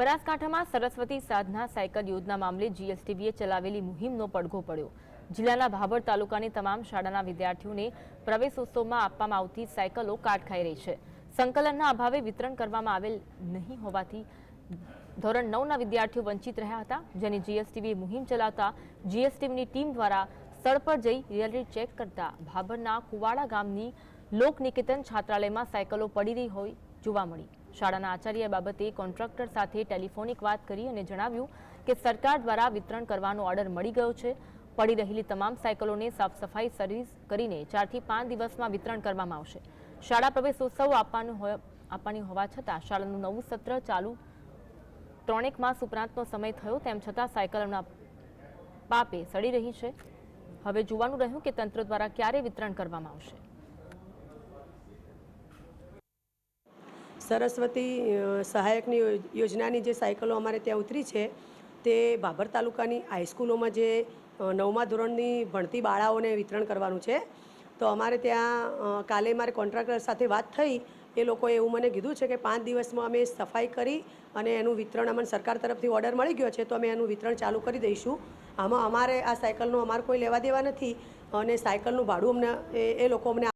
બનાસકાંઠામાં સરસ્વતી સાધના સાયકલ યોજના મામલે જીએસટીબીએ ચલાવેલી મુહિમનો પડઘો પડ્યો. જિલ્લાના ભાભર તાલુકાની તમામ શાળાના વિદ્યાર્થીઓને પ્રવેશોત્સવમાં આપવામાં આવતી સાયકલો કાટ ખાઈ રહી છે. સંકલનના અભાવે વિતરણ કરવામાં આવેલ નહીં હોવાથી ધોરણ નવના વિદ્યાર્થીઓ વંચિત રહ્યા હતા, જેની જીએસટીબીએ મુહિમ ચલાવતા જીએસટીબીની ટીમ દ્વારા સ્થળ પર જઈ રિયાલિટી ચેક કરતા ભાભરના કુવાડા ગામની લોકનિકેતન છાત્રાલયમાં સાયકલો પડી રહી હોય જોવા મળી. શાળાના આચાર્ય બાબતે કોન્ટ્રાક્ટર સાથે ટેલિફોનિક વાત કરી અને જણાવ્યું કે સરકાર દ્વારા વિતરણ કરવાનો ઓર્ડર મળી ગયો છે. પડી રહેલી તમામ સાયકલોને સાફ સફાઈ સર્વિસ કરીને ચારથી પાંચ દિવસમાં વિતરણ કરવામાં આવશે. શાળા પ્રવેશોત્સવ આપવાનું આપવાની હોવા છતાં શાળાનું નવું સત્ર ચાલુ ત્રણેક માસ ઉપરાંતનો સમય થયો તેમ છતાં સાયકલોના પાપે સડી રહી છે. હવે જોવાનું રહ્યું કે તંત્ર દ્વારા ક્યારે વિતરણ કરવામાં આવશે. સરસ્વતી સહાયકની યોજનાની જે સાયકલો અમારે ત્યાં ઉતરી છે, તે ભાભર તાલુકાની હાઈસ્કૂલોમાં જે નવમા ધોરણની ભણતી બાળાઓને વિતરણ કરવાનું છે. તો અમારે ત્યાં કાલે મારે કોન્ટ્રાક્ટર સાથે વાત થઈ. એ લોકોએ એવું મને કીધું છે કે પાંચ દિવસમાં અમે સફાઈ કરી અને એનું વિતરણ અમને સરકાર તરફથી ઓર્ડર મળી ગયો છે, તો અમે એનું વિતરણ ચાલુ કરી દઈશું. આમાં અમારે આ સાયકલનું અમારે કોઈ લેવા દેવા નથી અને સાયકલનું ભાડું અમને એ લોકો અમને